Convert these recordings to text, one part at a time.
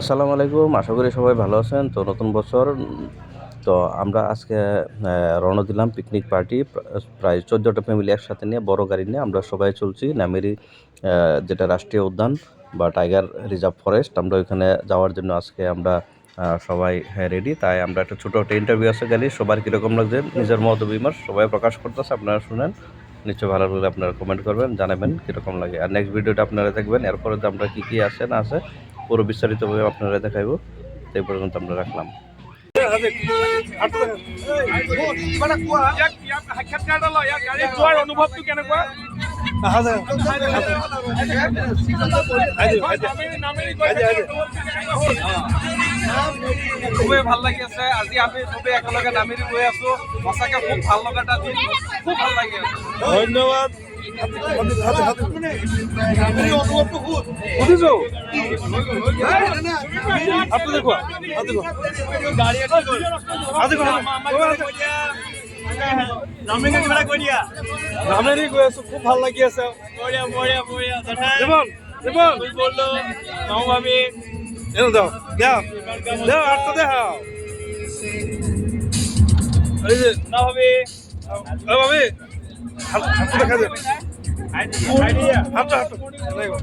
আসসালামু আলাইকুম, আশা করি সবাই ভালো আছেন। তো নতুন বছর, তো আমরা আজকে রওনা দিলাম পিকনিক পার্টি প্রায় চোদ্দোটা ফ্যামিলি একসাথে নিয়ে, বড় গাড়ি নিয়ে আমরা সবাই চলছি নামেরি যেটা রাষ্ট্রীয় উদ্যান বা টাইগার রিজার্ভ ফরেস্ট। আমরা ওইখানে যাওয়ার জন্য আজকে আমরা সবাই রেডি তাই আমরা একটা ছোটো একটা ইন্টারভিউ আছে গেলি সবার কীরকম লাগছে, নিজের মত বিমর্শ সবাই প্রকাশ করতেছে, আপনারা শুনেন। নিশ্চয়ই ভালো লাগলে আপনারা কমেন্ট করবেন, জানাবেন কীরকম লাগে। আর নেক্সট ভিডিওটা আপনারা দেখবেন, এরপরে তো আমরা কী কী আছে, না আছে পুরো বিস্তারিতভাবে আপনারা দেখাইব তাই পর্যন্ত আমরা রাখলাম। গাড়ীত যোৱাৰ অনুভৱটো কেনেকুৱা নামেৰি নামেৰি? খুবেই ভালো লাগি আছে। আজি আমি চবেই একেলগে নামেৰি গৈ আছো। সঁচাকে খুব ভালো লগা এটা দিন খুব ভালো লাগি আছে। ধন্যবাদ। সুধিছো আপনাদের কোয়া হাতে কোয়া হাতে কোয়া নামেরি গৈ আছো। খুব ভালো লাগি আছে। জীবন জীবন এনে দাও। দাও। দাও আটটা দেখাও। এই যে, না ভাবি। ও ভাবি। হাত হাতটা দেখা দে হাতটা হাতটা। দেখো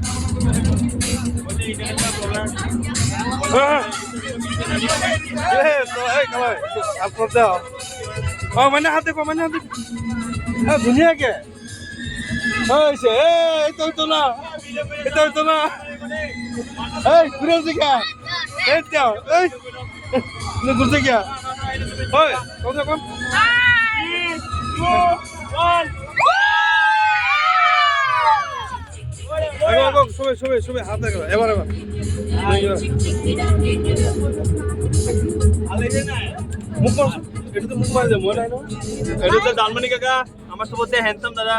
হাতটা দাও। মানে হাতে মানে হাতে হ্যাঁ ধুনীয়াকে। হৈছে এই তো তো না। এটা তো না। এই, ঘুরে জিগা এই যাও এই। ঘুরতে গিয়া। ওই আগো আগো, সবাই সবাই সবাই হাত দেখো এবার এবার। মুখ এটা তো মুখ মারি দে মনে হয় না। এইটো যে জানমণি কাকা আমাৰ চবতছে হেণ্ডচাম দাদা।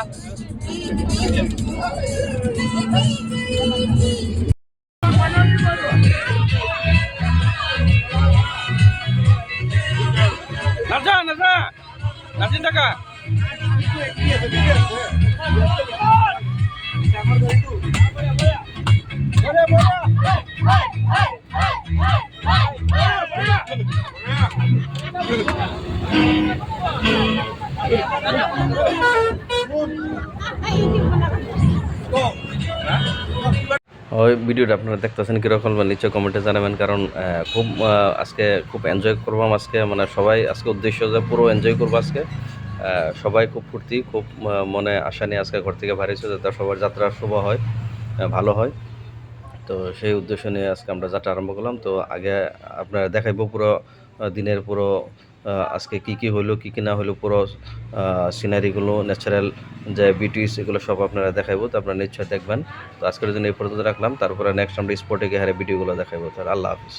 নাজা নাজা। নাজিন টাকা ওই ভিডিওটা আপনারা দেখতেছেন কীরকম নিশ্চয় কমেন্টে জানাবেন, কারণ খুব আজকে খুব এনজয় করবাম আজকে মানে সবাই আজকে উদ্দেশ্য যে পুরো এনজয় করব আজকে। সবাই খুব ফুর্তি, খুব মনে আশা নিয়ে আজকে ঘর থেকে বাড়িয়েছে যাতে সবার যাত্রা শুভ হয় ভালো হয়। তো সেই উদ্দেশ্য নিয়ে আজকে আমরা যাত্রা আরম্ভ করলাম। তো আগে আপনারা দেখাইবো পুরো দিনের পুরো আজকে কি কি হলো, কি কি না হলো, পুরো সিনারিগুলো ন্যাচারাল যে বিউটিস এগুলো সব আপনারা দেখাবো তো আপনারা নিশ্চয় দেখবেন। তো আজকের জন্য এই পর্যন্ত রাখলাম, তারপরে নেক্সট আমরা স্পটে গিয়ে হারে ভিডিওগুলো দেখাবো তার আল্লাহ হাফিজ।